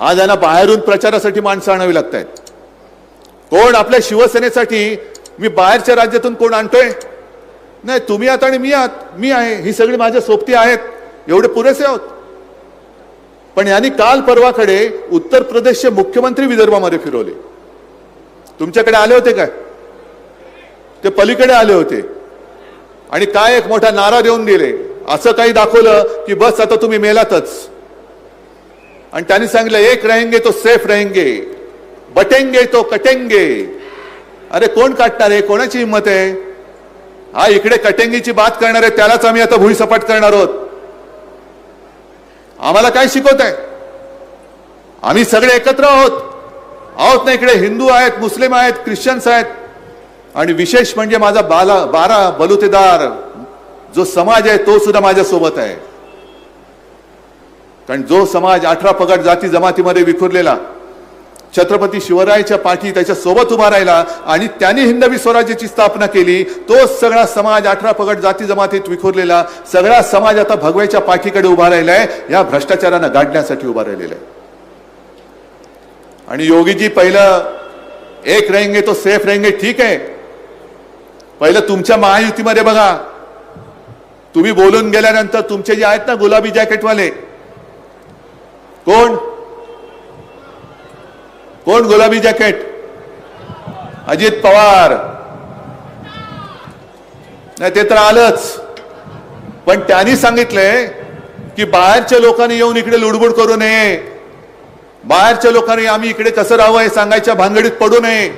आज यांना बाहेरून प्रचारासाठी माणसं आणावी लागत आहेत कोण आपल्या शिवसेनेसाठी मी बाहेरच्या राज्यातून कोण आणतोय? नाही तुम्ही आहात आणि मी आहात मी आहे ही सगळी माझ्या सोबती आहेत एवढे पुरेसे आहोत. पण यांनी काल परवाकडे उत्तर प्रदेशचे मुख्यमंत्री विदर्भामध्ये फिरवले. तुमच्याकडे आले होते काय? ते पलीकडे आले होते. आणि काय एक मोठा नारा देऊन दिले असं काही दाखवलं की बस आता तुम्ही मेलातच. आणि त्यांनी सांगितलं एक रहेंगे तो सेफ रहेंगे बटेंगे तो कटेंगे. अरे कोण काटणार आहे? कोणाची हिंमत आहे? हा इकडे कटेंगीची बात करणार आहे त्यालाच आम्ही आता भुईसपाट करणार आहोत. आम्हाला काय शिकवत आहे? आम्ही सगळे एकत्र आहोत. आहोत ना इकडे हिंदू आहेत मुस्लिम आहेत ख्रिश्चन्स आहेत. आणि विशेष म्हणजे माझा बाला बारा बलुतेदार जो समाज आहे तो सुद्धा माझ्यासोबत आहे. कारण जो समाज अठरा पगड जाती जमातीमध्ये विखुरलेला छत्रपती शिवरायाच्या पाठी त्याच्या सोबत उभा राहिला आणि त्यांनी हिंदवी स्वराज्याची स्थापना केली तो सगळा समाज अठरा पगड जाती जमातीत विखुरलेला सगळा समाज आता भगव्याच्या पाठीकडे उभा राहिलाय या भ्रष्टाचारांना गाडण्यासाठी उभा राहिलेला आहे. आणि योगीजी पहिलं एक रहेंगे तो सेफ रहेंगे ठीक आहे. पहिलं तुमच्या महायुतीमध्ये बघा. तुम्ही बोलून गेल्यानंतर तुमचे जे आहेत ना गुलाबी जॅकेटवाले कोण? कोण गुलाबी जॅकेट? अजित पवार. नाही ते तर आलंच. पण त्यांनी सांगितलंय की बाहेरच्या लोकांनी येऊन इकडे लुडबुड करू नये. बाहेरच्या लोकांनी आम्ही इकडे कसं राहावं हे सांगायच्या भानगडीत पडू नये.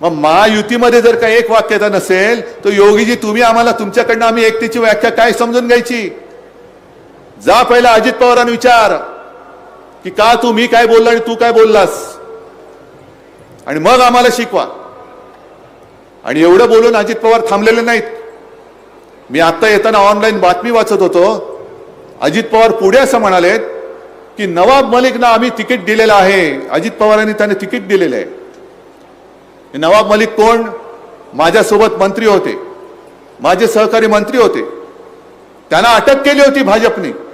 मग महायुतीमध्ये जर का एक वाक्यता नसेल तर योगीजी तुम्ही आम्हाला तुमच्याकडनं आम्ही एकतेची व्याख्या काय समजून घ्यायची? जा पहिला अजित पवारांना विचार की का तू मी काय बोलला आणि तू काय बोललास? आणि मग आम्हाला शिकवा. आणि एवढं बोलून अजित पवार थांबलेले नाहीत. मी आता येताना ऑनलाईन बातमी वाचत होतो. अजित पवार पुढे असं म्हणालेत की नवाब मलिकना आम्ही तिकीट दिलेलं आहे. अजित पवारांनी त्याने तिकीट दिलेलं आहे. नवाब मलिक कोण? माझ्यासोबत मंत्री होते. माझे सहकारी मंत्री होते. त्यांना अटक केली होती भाजपने.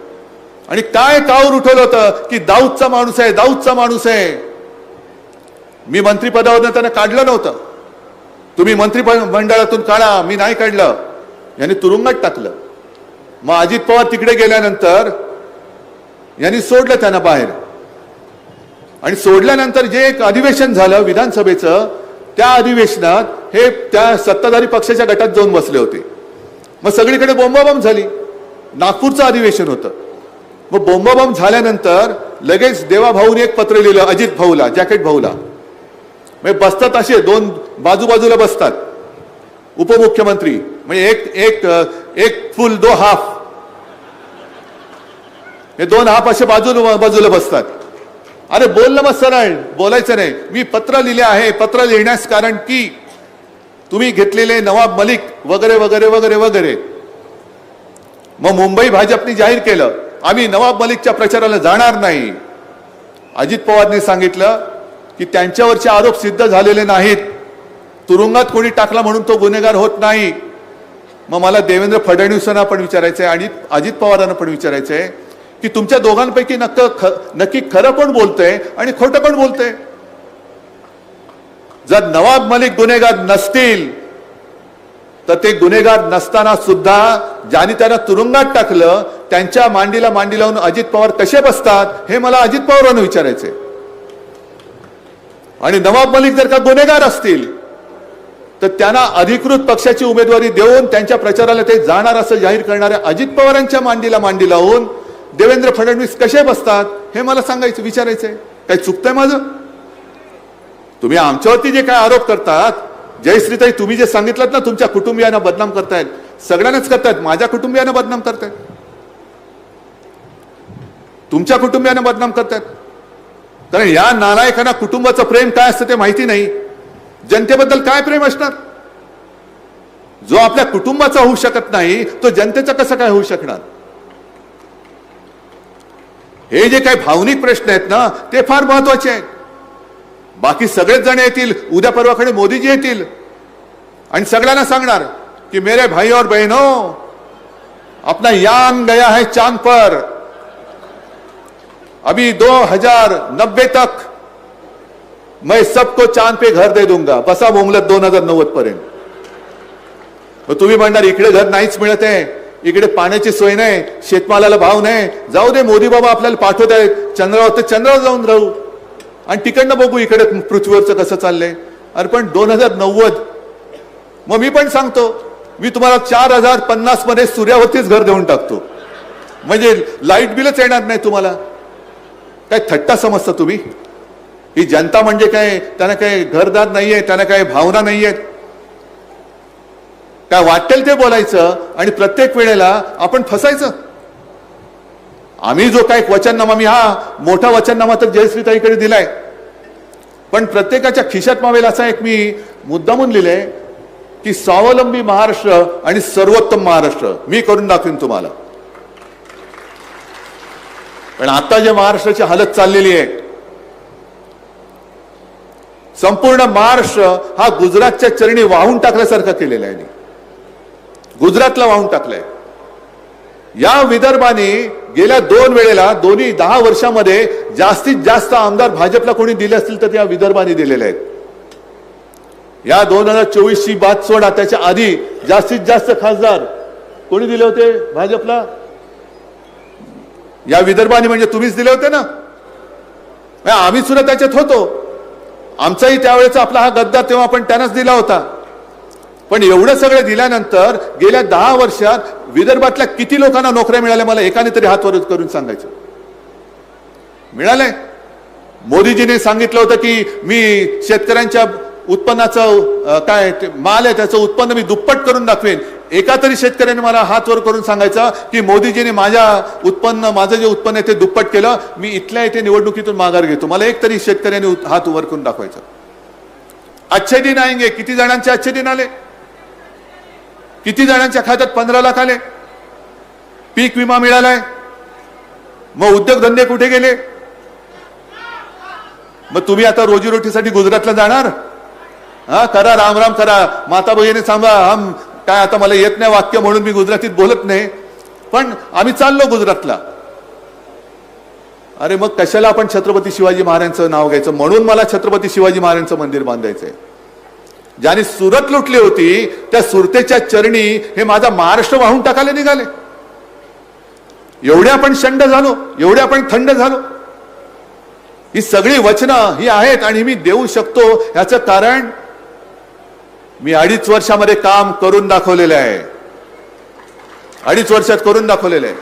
आणि काय कावर उठवलं होतं की दाऊदचा माणूस आहे दाऊदचा माणूस आहे. मी मंत्रिपदावरनं त्यांना काढलं नव्हतं. तुम्ही मंत्री मंडळातून काढा मी नाही काढलं. यांनी तुरुंगात टाकलं. मग अजित पवार तिकडे गेल्यानंतर यांनी सोडलं त्यांना बाहेर. आणि सोडल्यानंतर जे एक अधिवेशन झालं विधानसभेचं त्या अधिवेशनात हे त्या सत्ताधारी पक्षाच्या गटात जाऊन बसले होते. मग सगळीकडे बोंबाबोंब झाली. नागपूरचं अधिवेशन होतं. मग बोंबाबोंब झाल्यानंतर लगेच देवाभाऊने एक पत्र लिहिलं अजित भाऊला जॅकेट भाऊला. म्हणजे बसतात असे दोन बाजूबाजूला बसतात. उपमुख्यमंत्री म्हणजे एक एक एक फुल दो हाफ. हे दोन हाफ असे बाजू बाजूला बसतात. अरे बोल ना मग सरळ बोलायचं नाही. मी पत्र लिहिले आहे पत्र लिहिण्यास कारण की तुम्ही घेतलेले नवाब मलिक वगैरे वगैरे वगैरे वगैरे. मग मुंबई भाजपने जाहीर केलं. आम्ही नवाब मलिकच्या प्रचाराला जाणार नाही. अजित पवारने सांगितलं की त्यांच्यावरचे आरोप सिद्ध झालेले नाहीत. तुरुंगात कोणी टाकला म्हणून तो गुन्हेगार होत नाही. मग मला देवेंद्र फडणवीसांना पण विचारायचं आहे आणि अजित पवारांना पण विचारायचं आहे की तुमच्या दोघांपैकी नक्क ख नक्की खरं पण बोलतंय आणि खोटं पण बोलतंय? जर नवाब मलिक गुन्हेगार नसतील तर ते गुन्हेगार नसताना सुद्धा ज्यांनी त्यांना तुरुंगात टाकलं त्यांच्या मांडीला मांडी लावून अजित पवार कसे बसतात हे मला अजित पवारांना विचारायचे आणि नवाब मलिक जर का गुन्हेगार असतील तर त्यांना अधिकृत पक्षाची उमेदवारी देऊन त्यांच्या प्रचाराला ते जाणार असं जाहीर करणाऱ्या अजित पवारांच्या मांडीला मांडी लावून देवेंद्र फडणवीस कसे बसतात हे मला सांगायचं विचारायचंय. काही चुकतंय माझं? तुम्ही आमच्यावरती जे काय आरोप करतात जयश्रीताई तुम्ही जे सांगितलं ना तुमच्या कुटुंबियांना बदनाम करतायत. सगळ्यांनाच करतायत माझ्या कुटुंबियांना बदनाम करतायत. तुमच्या कुटुंबियांना बदनाम करतायत. कारण या नालायकांना कुटुंबाचं प्रेम काय असतं ते माहिती नाही. जनतेबद्दल काय प्रेम असणार? जो आपल्या कुटुंबाचा होऊ शकत नाही तो जनतेचा कसं काय होऊ शकणार? हे जे काही भावनिक प्रश्न आहेत ना ते फार महत्त्वाचे आहेत. बाकी सगळेच जण येतील. उद्या परवाकडे मोदीजी येतील. आणि सगळ्यांना सांगणार की मेरे भाई और बहनों अपना यान गया है चांद पर. अभी दो हजार नब्बे तक मैं सबको चांद पे घर दे दूंगा. बसा बोमलत दोन हजार नव्वद पर्यंत. तुम्ही म्हणणार इकडे घर नाहीच मिळत आहे. इकडे पाण्याची सोय नाही शेतमालाला भाव नाही. जाऊ दे मोदी बाबा आपल्याला पाठवत आहेत. चंद्रावर तर चंद्रावर जाऊन राहू. आणि तिकडनं बघू इकडे पृथ्वीवरचं कसं चाललंय. अरे पण दोन हजार नव्वद मग मी पण सांगतो मी तुम्हाला चार हजार पन्नासमध्ये सूर्यावरतीच घर देऊन टाकतो. म्हणजे लाइट बिलच येणार नाही तुम्हाला. काय थट्टा समजता तुम्ही? ही जनता म्हणजे काय? त्यांना काय घरदार नाहीये त्यांना काय भावना नाहीयेत काय वाटेल ते बोलायचं आणि प्रत्येक वेळेला आपण फसायचं? आम्ही जो काय वचननामा मी हा मोठा वचननामा तर जयश्रीताईकडे दिलाय. पण प्रत्येकाच्या खिशात मावेल असा एक मी मुद्दामून लिहिलंय की स्वावलंबी महाराष्ट्र आणि सर्वोत्तम महाराष्ट्र. मी करून दाखवीन तुम्हाला. पण आता जे महाराष्ट्राची हालत चाललेली आहे संपूर्ण महाराष्ट्र हा गुजरातच्या चरणी वाहून टाकल्यासारखा केलेला आहे. गुजरातला वाहून टाकलाय. या विदर्भाने गेल्या दोन वेळेला दोन्ही दहा वर्षामध्ये जास्तीत जास्त आमदार भाजपला कोणी दिले असतील तर त्या विदर्भाने दिलेले आहेत. या दोन हजार चोवीस ची बात सोडा त्याच्या आधी जास्तीत जास्त खासदार कोणी दिले होते भाजपला? या विदर्भाने म्हणजे तुम्हीच दिले होते ना? आम्ही सुद्धा त्याच्यात होतो. आमचाही त्यावेळेचा आपला हा गद्दार तेव्हा आपण त्यांनाच दिला होता. पण एवढं सगळं दिल्यानंतर गेल्या दहा वर्षात विदर्भातल्या किती लोकांना नोकऱ्या मिळाल्या मला एकाने तरी हात वर करून सांगायचं. मिळालंय. मोदीजीने सांगितलं होतं की मी शेतकऱ्यांच्या उत्पन्नाचं काय ते माल आहे त्याचं उत्पन्न मी दुप्पट करून दाखवेन. एका तरी शेतकऱ्याने मला हात वर करून सांगायचं की मोदीजीने माझ्या उत्पन्न माझं जे उत्पन्न आहे ते दुप्पट केलं मी इथल्या इथे निवडणुकीतून माघार घेतो. मला एक तरी शेतकऱ्याने हात वर करून दाखवायचं. अच्छे दिन आएंगे किती जणांचे अच्छे दिन आले? किती जणांच्या खात्यात पंधरा लाख आले? पीक विमा मिळालाय. मग उद्योगधंदे कुठे गेले? मग तुम्ही आता रोजीरोटीसाठी गुजरातला जाणार? हा करा राम राम करा. माता बहिणी सांगा हम काय आता मला येत नाही वाक्य म्हणून मी गुजरातीत बोलत नाही. पण आम्ही चाललो गुजरातला. अरे मग कशाला आपण छत्रपती शिवाजी महाराजांचं नाव घ्यायचं? म्हणून मला छत्रपती शिवाजी महाराजांचं मंदिर बांधायचंय. ज्याने सुरत लुटली होती त्या सुरतेच्या चरणी हे माझा महाराष्ट्र वाहून टाकायला निघाले. एवढे आपण शंड झालो एवढे आपण थंड झालो. ही सगळी वचनं ही आहेत आणि मी देऊ शकतो याचं कारण मी अडीच वर्षामध्ये काम करून दाखवलेलं आहे. अडीच वर्षात करून दाखवलेलं आहे.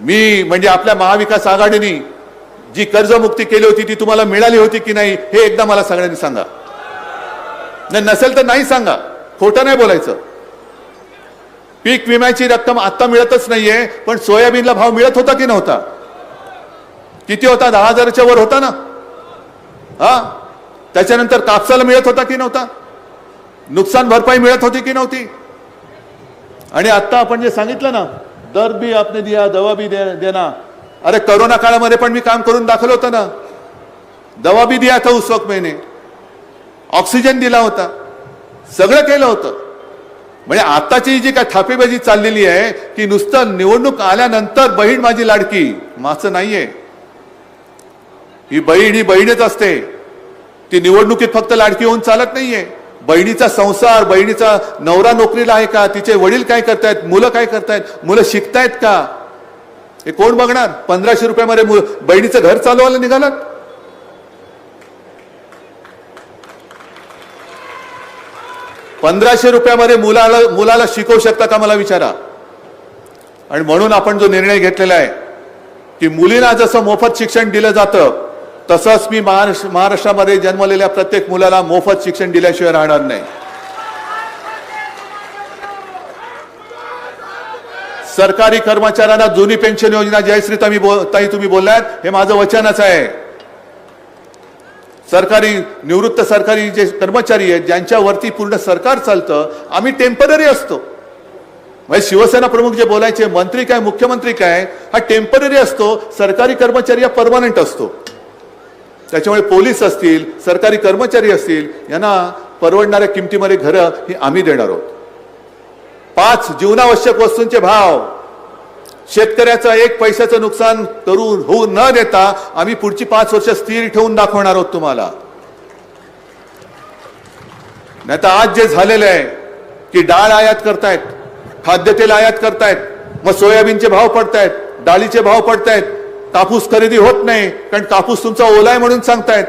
मी म्हणजे आपल्या महाविकास आघाडीनी जी कर्जमुक्ती केली होती ती तुम्हाला मिळाली होती की नाही हे एकदा मला सगळ्यांनी सांगा. नाही नसेल तर नाही सांगा. खोटं नाही बोलायचं. पीक विम्याची रक्कम आता मिळतच नाहीये पण सोयाबीनला भाव मिळत होता की नव्हता? किती होता? दहा हजाराच्या वर होता ना. हा? त्याच्यानंतर कापसाला मिळत होता की नव्हता? नुकसान भरपाई मिळत होती की नव्हती? आणि आता आपण जे सांगितलं ना दर बी आपने दिया दवा बी दे, देना. अरे करोना काळामध्ये पण मी काम करून दाखल होतं ना. दवा बी दिया था उस वक्त मैंने. ऑक्सिजन दिला होता. सगळं केलं होतं. म्हणजे आताची जी काय थापेबाजी चाललेली आहे की नुसतं निवडणूक आल्यानंतर बहीण माझी लाडकी. माचं नाहीये. ही बहीण ही बहीणच असते. ती निवडणुकीत फक्त लाडकी होऊन चालत नाहीये. बहिणीचा संसार बहिणीचा नवरा नोकरीला आहे का? तिचे वडील काय करतायत? मुलं काय करतायत? मुलं शिकतायत का? हे कोण बघणार? पंधराशे रुपयामध्ये मु- बहिणीचं घर चालवायला निघालात पंधराशे रुपयामध्ये मुलाला मुलाला शिकवू शकता का मला विचारा. आणि म्हणून आपण जो निर्णय घेतलेला आहे की मुलींना जसं मोफत शिक्षण दिलं जातं तसंच मी महाराष्ट्र महाराष्ट्रामध्ये जन्मलेल्या प्रत्येक मुलाला मोफत शिक्षण दिल्याशिवाय राहणार नाही. सरकारी कर्मचाऱ्यांना जुनी पेन्शन योजना जयश्री ताई बोल ताई तुम्ही बोललात हे माझं वचनच आहे. सरकारी निवृत्त सरकारी जे कर्मचारी आहेत ज्यांच्यावरती पूर्ण सरकार चालतं आम्ही टेंपररी असतो. म्हणजे शिवसेना प्रमुख जे बोलायचे मंत्री काय मुख्यमंत्री काय हा टेंपररी असतो सरकारी कर्मचारी हा परमनंट असतो. त्याच्यामुळे पोलीस असतील सरकारी कर्मचारी असतील यांना परवडणाऱ्या किमतीमध्ये घरं ही आम्ही देणार आहोत. पाच जीवनावश्यक वस्तूंचे भाव. शेतकऱ्याचं एक पैशाचं नुकसान करू होऊ न देता आम्ही पुढची पाच वर्ष स्थिर ठेवून दाखवणार आहोत तुम्हाला. नाही तर आज जे झालेलं आहे की डाळ आयात करतायत खाद्यतेल आयात करतायत मग सोयाबीनचे भाव पडतायत डाळीचे भाव पडतायत कापूस खरेदी होत नाही कारण कापूस तुमचा ओला आहे म्हणून सांगतायत.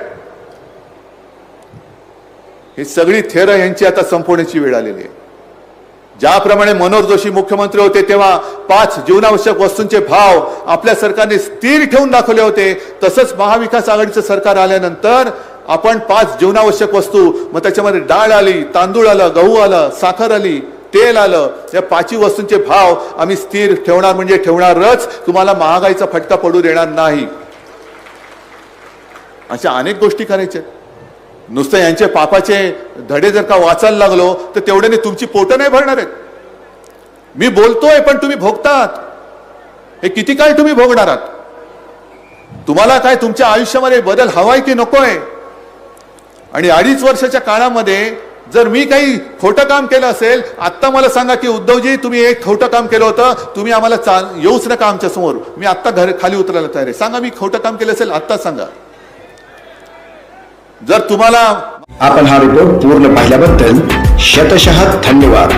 ही सगळी थेर यांची आता संपवण्याची वेळ आलेली आहे. ज्याप्रमाणे मनोहर जोशी मुख्यमंत्री होते तेव्हा पाच जीवनावश्यक वस्तूंचे भाव आपल्या सरकारने स्थिर ठेवून दाखवले होते. तसंच महाविकास आघाडीचं सरकार आल्यानंतर आपण पाच जीवनावश्यक वस्तू मग त्याच्यामध्ये डाळ आली तांदूळ आलं गहू आलं साखर आली तेल आलं या पाचही वस्तूंचे भाव आम्ही स्थिर ठेवणार म्हणजे ठेवणारच. तुम्हाला महागाईचा फटका पडू देणार नाही. अशा अनेक गोष्टी करायच्या नुसतं यांचे पापाचे धडे जर का वाचायला लागलो तर तेवढ्याने तुमची पोटं नाही भरणार आहेत. मी बोलतोय पण तुम्ही भोगतात. हे किती काळ तुम्ही भोगणार आहात? तुम्हाला काय तुमच्या आयुष्यामध्ये बदल हवाय की नकोय? आणि अडीच वर्षाच्या काळामध्ये जर मी काही खोटं काम केलं असेल आत्ता मला सांगा की उद्धवजी तुम्ही एक खोटं काम केलं होतं तुम्ही आम्हाला चा येऊच नका आमच्यासमोर. मी आत्ता घर खाली उतरायला तयार आहे. सांगा मी खोटं काम केलं असेल आत्ताच सांगा. जर तुम्हाला आपण हा रिपोर्ट पूर्ण पाहिल्याबद्दल शतशः धन्यवाद.